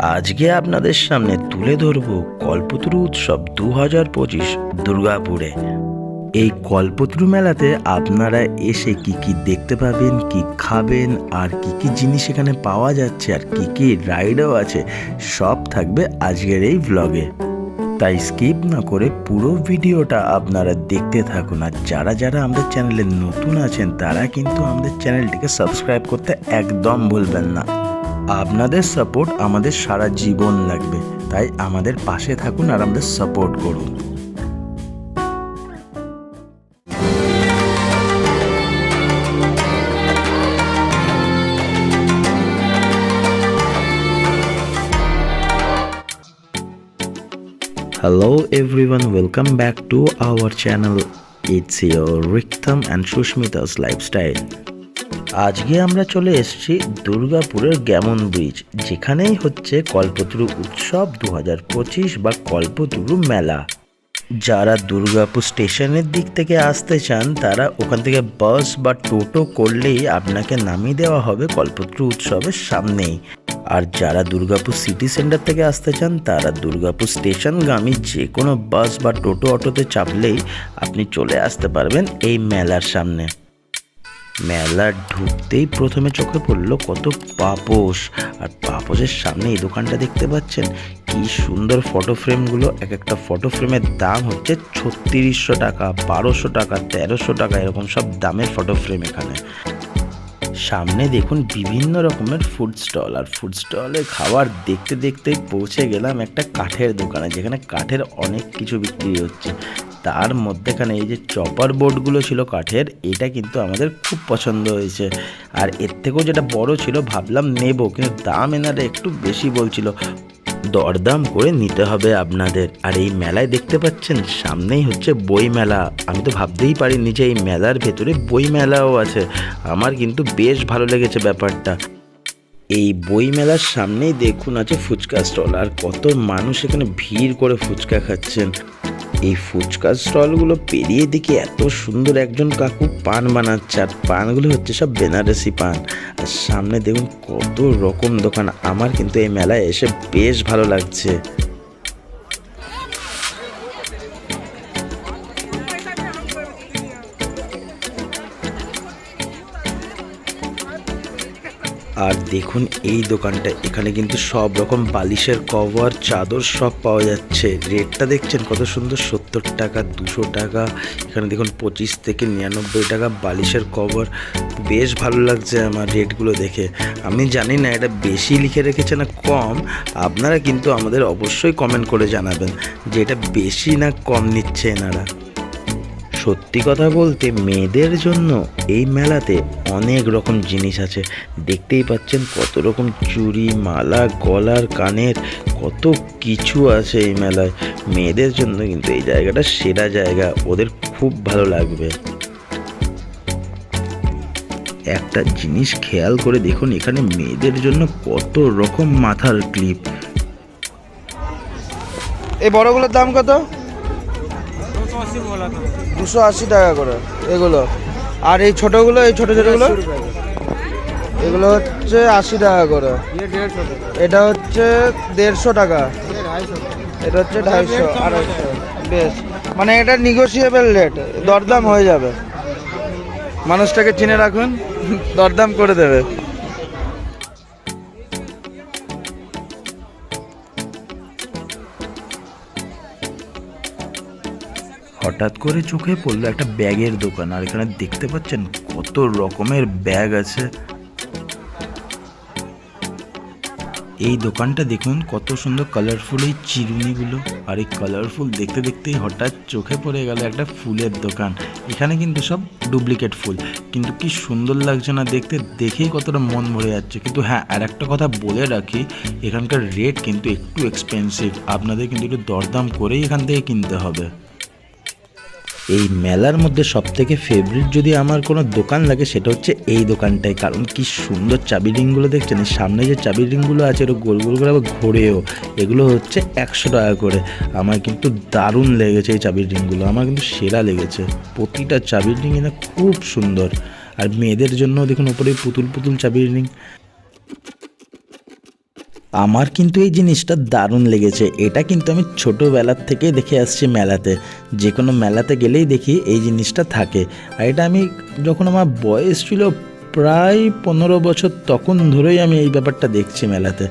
আজকে আপনাদের সামনে তুলে ধরব কল্পতরু উৎসব দু হাজার পঁচিশ দুর্গাপুরে। এই কল্পতরু মেলাতে আপনারা এসে কি কি দেখতে পাবেন, কি খাবেন, আর কি কি জিনিস এখানে পাওয়া যাচ্ছে, আর কি কি রাইডও আছে, সব থাকবে আজকের এই ব্লগে তাই স্কিপ না করে পুরো ভিডিওটা আপনারা দেখতে থাকুন, আর যারা যারা আমাদের চ্যানেলে নতুন আছেন, তারা কিন্তু আমাদের চ্যানেলটিকে সাবস্ক্রাইব করতে একদম ভুলবেন না। আপনাদের সাপোর্ট আমাদের সারা জীবন লাগবে। তাই আমাদের পাশে থাকুন আর আমাদের সাপোর্ট করুন। Hello everyone welcome back to our channel it's your Rikthom and Sushmita's lifestyle আজকে আমরা চলে এসেছি দুর্গাপুরের গ্যামন ব্রিজ, যেখানেই হচ্ছে কল্পতরু উৎসব দু হাজার পঁচিশ বা কল্পতরু মেলা। যারা দুর্গাপুর স্টেশনের দিক থেকে আসতে চান, তারা ওখান থেকে বাস বা টোটো করলেই আপনাকে নামিয়ে দেওয়া হবে কল্পতরু উৎসবের সামনেই। আর যারা দুর্গাপুর সিটি সেন্টার থেকে আসতে চান, তারা দুর্গাপুর স্টেশনগামী যে কোনো বাস বা টোটো অটোতে চাপলেই আপনি চলে আসতে পারবেন এই মেলার সামনে। মেলা ঢুকতেই প্রথমে চোখে পড়ল কত পাপোশ। আর পাপোশের সামনে এই দোকানটা দেখতে পাচ্ছেন? কি সুন্দর ফটো ফ্রেমগুলো এক একটা ফটো ফ্রেমের দাম হচ্ছে ছত্রিশশো টাকা, বারোশো টাকা, তেরোশো টাকা, এরকম সব দামের ফটো ফ্রেম এখানে। সামনে দেখুন বিভিন্ন রকমের ফুড স্টল আর ফুড স্টলে খাবার দেখতে দেখতে পৌঁছে গেলাম একটা কাঠের দোকানে, যেখানে কাঠের অনেক কিছু বিক্রি হচ্ছে। তার মধ্যেখানে এই যে চপার বোর্ডগুলো ছিল কাঠের, এটা কিন্তু আমাদের খুব পছন্দ হয়েছে। আর এর থেকেও যেটা বড় ছিল, ভাবলাম নেব, কিন্তু দাম এনারা একটু বেশি বলছিল। দরদাম করে নিতে হবে আপনাদের। আর এই মেলায় দেখতে পাচ্ছেন, সামনেই হচ্ছে বই মেলা আমি তো ভাবতেই পারিনি যে এই মেলার ভেতরে বই মেলাও আছে। আমার কিন্তু বেশ ভালো লেগেছে ব্যাপারটা। এই বই মেলার সামনেই দেখুন আছে ফুচকা স্টল। আর কত মানুষ এখানে ভিড় করে ফুচকা খাচ্ছেন। এই ফুচকা স্টলগুলো পেরিয়ে দেখি এত সুন্দর একজন কাকু পান বানাচ্ছে, আর পানগুলো হচ্ছে সব বেনারসি পান। আর সামনে দেখুন কত রকম দোকান, আমার কিন্তু এই মেলায় এসে বেশ ভালো লাগছে। আর দেখুন এই দোকানটা। এখানে কিন্তু সব রকম বালিশের কভার, চাদর সব পাওয়া যাচ্ছে। রেটটা দেখছেন কত সুন্দর? সত্তর টাকা, দুশো টাকা। এখানে দেখুন পঁচিশ থেকে নিরানব্বই টাকা বালিশের কভার। বেশ ভালো লাগছে আমার রেটগুলো দেখে। আমি জানি না এটা বেশি লিখে রেখেছে না কম। আপনারা কিন্তু আমাদের অবশ্যই কমেন্ট করে জানাবেন যে এটা বেশি না কম নিচ্ছে এনারা। সত্যি কথা বলতে মেয়েদের জন্য এই মেলাতে অনেক রকম জিনিস আছে। দেখতেই পাচ্ছেন কত রকম চুড়ি, মালা, গলার কানের কত কিছু আছে এই মেলায়। মেয়েদের জন্য কিন্তু এই জায়গাটা সেরা জায়গা, ওদের খুব ভালো লাগবে। একটা জিনিস খেয়াল করে দেখুন, এখানে মেয়েদের জন্য কত রকম মাথার ক্লিপ। এই বড়গুলোর দাম কত? দুশো আশি টাকা করে এগুলো। আর এই ছোটগুলো এই ছোট ছোটগুলো? এগুলো হচ্ছে আশি টাকা করে। এটা হচ্ছে দেড়শো টাকা। এটা হচ্ছে ঢাইশো আড়াইশো। বেশ। মানে এটা নিগোসিয়েবল রেট দরদাম হয়ে যাবে। মানুষটাকে চিনে রাখুন দরদাম করে দেবে। হঠাৎ করে চোখে পড়ল একটা ব্যাগের দোকান, আর এখানে দেখতে পাচ্ছেন কত রকমের ব্যাগ আছে। এই দোকানটা দেখুন, কত সুন্দর কালারফুল এই চিরুনিগুলো, আর এই কালারফুল দেখতে দেখতেই হঠাৎ চোখে পড়ে গেল একটা ফুলের দোকান। এখানে কিন্তু সব ডুপ্লিকেট ফুল, কিন্তু কি সুন্দর লাগছে না দেখতে, দেখেই কতটা মন ভরে যাচ্ছে। কিন্তু হ্যাঁ আর একটা কথা বলে রাখি, এখানকার রেট কিন্তু একটু এক্সপেন্সিভ আপনাদের কিন্তু একটু দরদাম করেই এখান থেকে কিনতে হবে। এই মেলার মধ্যে সব থেকে ফেভারিট যদি আমার কোনো দোকান লাগে সেটা হচ্ছে এই দোকানটাই। কারণ কি সুন্দর চাবি রিংগুলো দেখছেন? এই সামনে যে চাবি রিংগুলো আছে এটা গোল গোল করে আবার ঘোরেও। এগুলো হচ্ছে একশো টাকা করে। আমার কিন্তু দারুণ লেগেছে এই চাবির রিংগুলো। আমার কিন্তু সেরা লেগেছে। প্রতিটা চাবির রিং না খুব সুন্দর। আর মেয়েদের জন্য দেখুন ওপরে পুতুল পুতুল চাবির রিং। আমার কিন্তু এই জিনিসটা দারুণ লেগেছে। এটা কিন্তু আমি ছোটোবেলার থেকেই দেখে আসছি মেলাতে। যে কোনো মেলাতে গেলেই দেখি এই জিনিসটা থাকে। আর এটা আমি যখন আমার বয়স ছিল প্রায় পনেরো বছর তখন ধরেই আমি এই ব্যাপারটা দেখছি মেলাতে।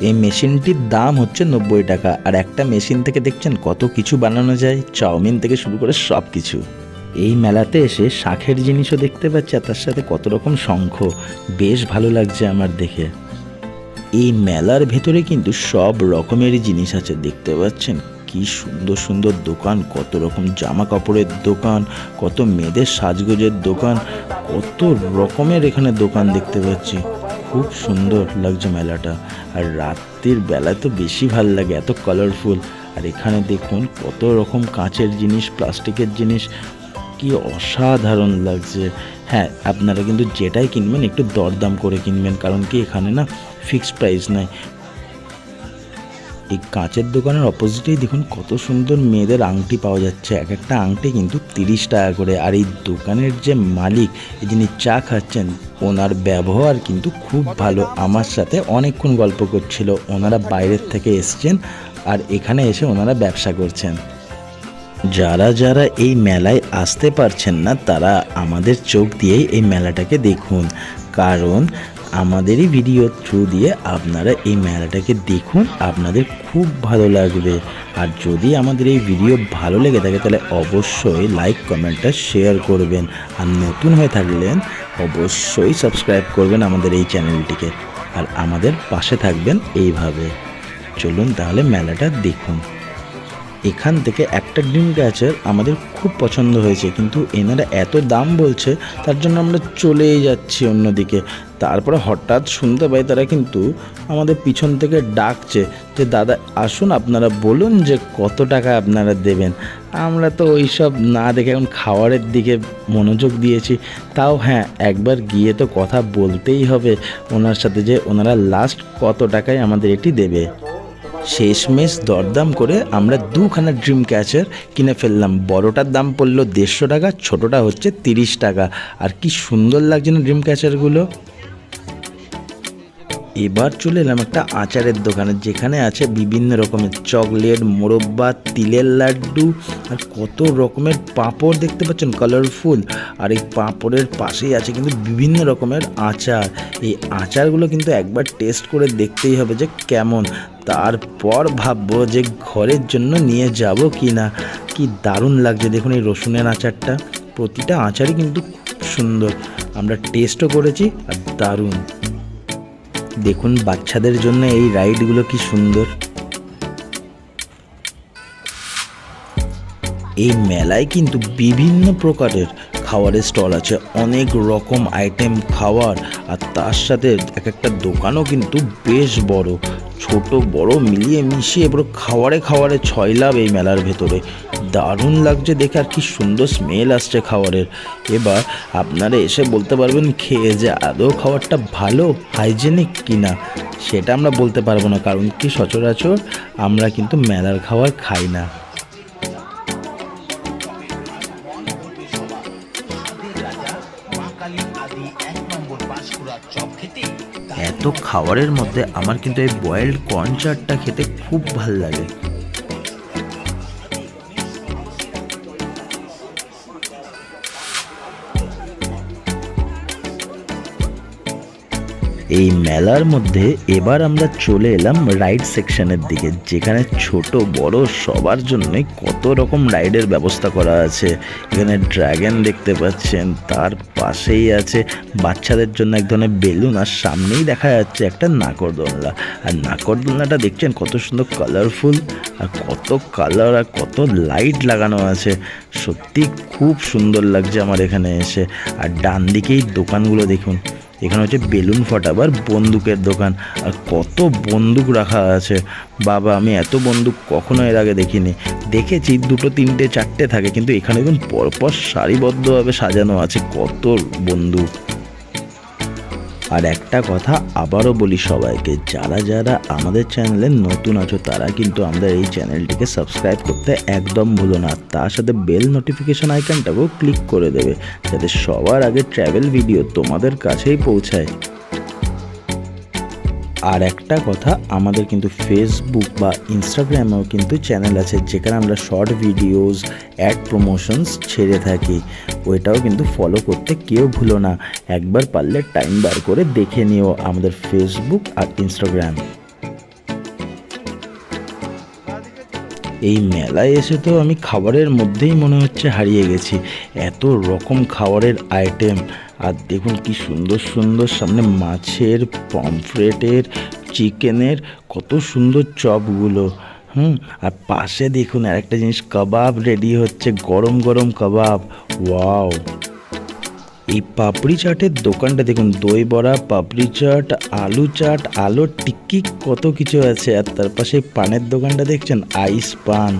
এই মেশিনটির দাম হচ্ছে নব্বই টাকা। আর একটা মেশিন থেকে দেখছেন কত কিছু বানানো যায়, চাউমিন থেকে শুরু করে সব কিছু এই মেলাতে এসে শাঁখের জিনিসও দেখতে পাচ্ছি আর তার সাথে কত রকম শঙ্খ। বেশ ভালো লাগছে আমার দেখে। এই মেলার ভেতরে কিন্তু সব রকমেরই জিনিস আছে, দেখতে পাচ্ছেন? কি সুন্দর সুন্দর দোকান, কত রকম জামা কাপড়ের দোকান, কত মেয়েদের সাজগোজের দোকান, কত রকমের এখানে দোকান দেখতে পাচ্ছি। খুব সুন্দর লাগছে মেলাটা। আর রাত্রির বেলা তো বেশি ভালো লাগে, এত কালারফুল আর এখানে দেখুন, কত রকম কাঁচের জিনিস, প্লাস্টিকের জিনিস, কি অসাধারণ লাগছে। হ্যাঁ আপনারা কিন্তু যেটাই কিনবেন, একটু দরদাম করে কিনবেন। কারণ কি, এখানে না ফিক্সড প্রাইস নাই। এই কাঁচের দোকানের অপোজিটেই দেখুন কত সুন্দর মেয়েদের আংটি পাওয়া যাচ্ছে। এক একটা আংটি কিন্তু তিরিশ টাকা করে। আর এই দোকানের যে মালিক যিনি চা খাচ্ছেন, ওনার ব্যবহার কিন্তু খুব ভালো। আমার সাথে অনেকক্ষণ গল্প করছিল। ওনারা বাইরের থেকে এসছেন আর এখানে এসে ওনারা ব্যবসা করছেন। যারা যারা এই মেলায় আসতে পারছেন না, তারা আমাদের চোখ দিয়েই এই মেলাটাকে দেখুন। কারণ আমাদেরই ভিডিও থ্রু দিয়ে আপনারা এই মেলাটাকে দেখুন, আপনাদের খুব ভালো লাগবে। আর যদি আমাদের এই ভিডিও ভালো লেগে থাকে, তাহলে অবশ্যই লাইক কমেন্টটা শেয়ার করবেন। আর নতুন হয়ে থাকলেন, অবশ্যই সাবস্ক্রাইব করবেন আমাদের এই চ্যানেলটিকে আর আমাদের পাশে থাকবেন এইভাবে। চলুন তাহলে মেলাটা দেখুন। এখান থেকে একটা ড্রিম ক্যাচার আমাদের খুব পছন্দ হয়েছে, কিন্তু এনারা এত দাম বলছে, তার জন্য আমরা চলেই যাচ্ছি অন্যদিকে। তারপরে হঠাৎ শুনতে পাই তারা কিন্তু আমাদের পিছন থেকে ডাকছে যে, দাদা, আসুন আপনারা বলুন যে, কত টাকা আপনারা দেবেন? আমরা তো ওই সব না দেখে এখন খাওয়ারের দিকে মনোযোগ দিয়েছি। তাও হ্যাঁ একবার গিয়ে তো কথা বলতেই হবে ওনার সাথে যে, ওনারা লাস্ট কত টাকায় আমাদের এটি দেবে। শেষমেশ দরদাম করে আমরা দুখানা ড্রিম ক্যাচার কিনে ফেললাম। বড়টার দাম পড়ল দেড়শো টাকা, ছোটোটা হচ্ছে তিরিশ টাকা। আর কি সুন্দর লাগছে না ড্রিম ক্যাচারগুলো? এবার চলে এলাম একটা আচারের দোকানে, যেখানে আছে বিভিন্ন রকমের চকলেট, মোরব্বা, তিলের লাড্ডু আর কত রকমের পাঁপড় দেখতে পাচ্ছেন কালারফুল আর এই পাঁপড়ের পাশেই আছে কিন্তু বিভিন্ন রকমের আচার। এই আচারগুলো কিন্তু একবার টেস্ট করে দেখতেই হবে যে কেমন। তারপর ভাববো যে ঘরের জন্য নিয়ে যাব কি না কি দারুণ লাগছে দেখুন এই রসুনের আচারটা। প্রতিটা আচারই কিন্তু খুব সুন্দর। আমরা টেস্টও করেছি আর দারুণ। দেখুন বাচ্চাদের জন্য এই রাইডগুলো কি সুন্দর। এই মেলায় কিন্তু বিভিন্ন প্রকারের খাবারের স্টল আছে, অনেক রকম আইটেম খাওয়ার, আর তার সাথে এক একটা দোকানও কিন্তু বেশ বড়। ছোট, বড়, মিলিয়ে মিশিয়ে পুরো খাওয়ারে খাওয়ারে ছয় লাভ এই মেলার ভেতরে। দারুণ লাগছে দেখে আর কি সুন্দর স্মেল আসছে খাবারের। এবার আপনারা এসে বলতে পারবেন খেয়ে যে আদৌ খাবারটা ভালো হাইজেনিক কি না সেটা আমরা বলতে পারব না। কারণ কি সচরাচর আমরা কিন্তু মেলার খাবার খাই না। এত খাবারের মধ্যে আমার কিন্তু এই বয়েলড কর্ন খেতে খুব ভালো লাগে। এই মেলার মধ্যে এবার আমরা চলে এলাম রাইড সেকশনের দিকে, যেখানে ছোট বড় সবার জন্যই কত রকম রাইডের ব্যবস্থা করা আছে। এখানে ড্রাগন দেখতে পাচ্ছেন, তার পাশেই আছে বাচ্চাদের জন্য এক ধরনের বেলুন আর সামনেই দেখা যাচ্ছে একটা নাকরদোলনা। আর নাকরদোলনাটা দেখছেন কত সুন্দর কালারফুল আর কত কালার আর কত লাইট লাগানো আছে। সত্যি খুব সুন্দর লাগছে আমার এখানে এসে। আর ডান দিকেই দোকানগুলো দেখুন এখানে হচ্ছে বেলুন ফাটাবার বন্দুকের দোকান। আর কত বন্দুক রাখা আছে। বাবা, আমি এত বন্দুক কখনো এর আগে দেখিনি। দেখেছি দুটো, তিনটে, চারটে থাকে, কিন্তু এখানে একদম পরপর সারিবদ্ধভাবে সাজানো আছে। কত বন্দুক। আর একটা কথা আবারও বলি সবাইকে, যারা যারা আমাদের চ্যানেলে নতুন আছো, তারা কিন্তু আমাদের এই চ্যানেলটিকে সাবস্ক্রাইব করতে একদম ভুলো না। তার সাথে বেল নোটিফিকেশন আইকনটাকেও ক্লিক করে দেবে, যাতে সবার আগে ট্র্যাভেল ভিডিও তোমাদের কাছেই পৌঁছায়। আর একটা কথা, আমাদের কিন্তু ফেসবুক বা ইনস্টাগ্রামেও কিন্তু চ্যানেল আছে যেখানে আমরা শর্ট ভিডিওস অ্যাড প্রমোশনস ছেড়ে থাকি। ওইটাও কিন্তু ফলো করতে কেউ ভুলো না। একবার পারলে টাইম বার করে দেখে নিও আমাদের ফেসবুক আর ইনস্টাগ্রাম এই মেলায় এসে তো আমি খাবারের মধ্যেই মনে হচ্ছে হারিয়ে গেছি। এত রকম খাবারের আইটেম আর দেখুন কি সুন্দর সুন্দর সামনে মাছের পমফ্রেটের চিকেনের কত সুন্দর চপগুলো। হুম, আর পাশে দেখুন আর একটা জিনিস, কাবাব রেডি হচ্ছে, গরম গরম কাবাব। ওয়াও এই পাপড়ি চাটের দোকানটা দেখুন, দই বড়া, পাপড়ি চাট, আলু চাট আলু টিক্কি, কত কিছু আছে। আর তার পাশে পানের দোকানটা দেখছেন, আইস পান।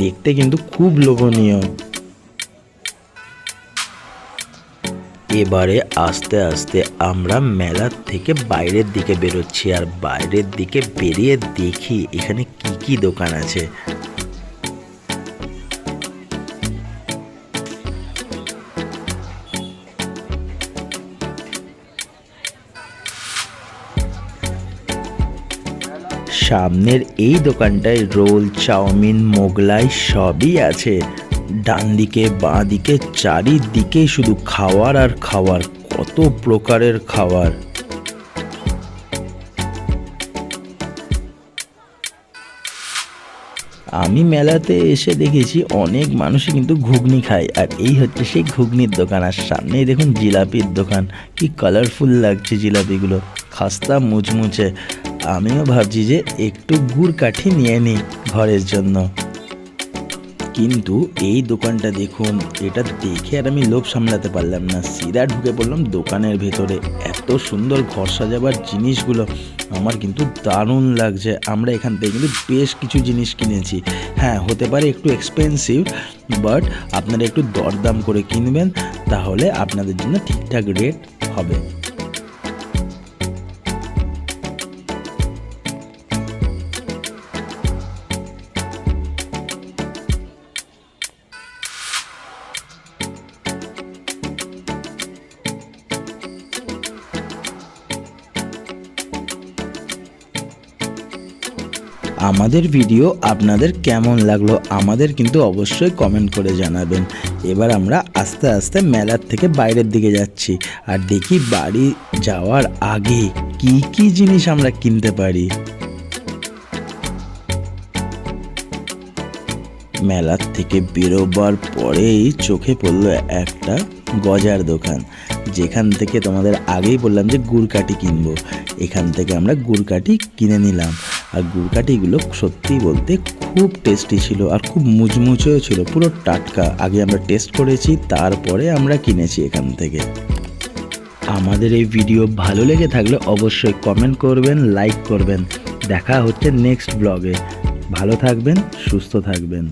দেখতে কিন্তু খুব লোভনীয়। এবারে আস্তে আস্তে আমরা মেলার থেকে বাইরের দিকে বেরোচ্ছি, আর বাইরের দিকে বেরিয়ে দেখি এখানে কি কি দোকান আছে। সামনের এই দোকানটায় রোল, চাউমিন, মোগলাই সবই আছে। ডান দিকে বাঁ দিকে চারিদিকে শুধু খাওয়ার আর খাওয়ার, কত প্রকারের খাবার আমি মেলাতে এসে দেখেছি অনেক মানুষই কিন্তু ঘুগনি খায়, আর এই হচ্ছে সেই ঘুগনির দোকান। আর সামনেই দেখুন জিলাপির দোকান, কি কালারফুল লাগছে জিলাপিগুলো, খাস্তা মুচমুচে। আমিও ভাবছি যে একটু গুড় কাঠি নিয়ে নিই ঘরের জন্য। কিন্তু এই দোকানটা দেখুন, এটা দেখে আর আমি লোভ সামলাতে পারলাম না। সিধা ঢুকে পড়লাম দোকানের ভেতরে। এত সুন্দর ঘর সাজাবার জিনিসগুলো, আমার কিন্তু দারুণ লাগছে। আমরা এখান থেকে কিন্তু বেশ কিছু জিনিস কিনেছি। হ্যাঁ হতে পারে একটু এক্সপেন্সিভ বাট আপনারা একটু দরদাম করে কিনবেন, তাহলে আপনাদের জন্য ঠিকঠাক রেট হবে। আমাদের ভিডিও আপনাদের কেমন লাগল আমাদের কিন্তু অবশ্যই কমেন্ট করে জানাবেন। এবার আমরা আস্তে আস্তে মেলার থেকে বাইরের দিকে যাচ্ছি আর দেখি বাড়ি যাওয়ার আগে কি কি জিনিস আমরা কিনতে পারি। মেলার থেকে বেরোবার পরেই চোখে পড়ল একটা গজার দোকান। যেখান থেকে তোমাদের আগেই বললাম যে গুড়কাঠি কিনবো। এখান থেকে আমরা গুড়কাঠি কিনে নিলাম। আর গুড়কাঠিগুলো সত্যি বলতে খুব টেস্টি ছিল আর খুব মুচমুচেও ছিল, পুরো টাটকা। আগে আমরা টেস্ট করেছি, তারপরে আমরা কিনেছি এখান থেকে। আমাদের এই ভিডিও ভালো লেগে থাকলে অবশ্যই কমেন্ট করবেন লাইক করবেন। দেখা হচ্ছে নেক্সট ব্লগে ভালো থাকবেন, সুস্থ থাকবেন।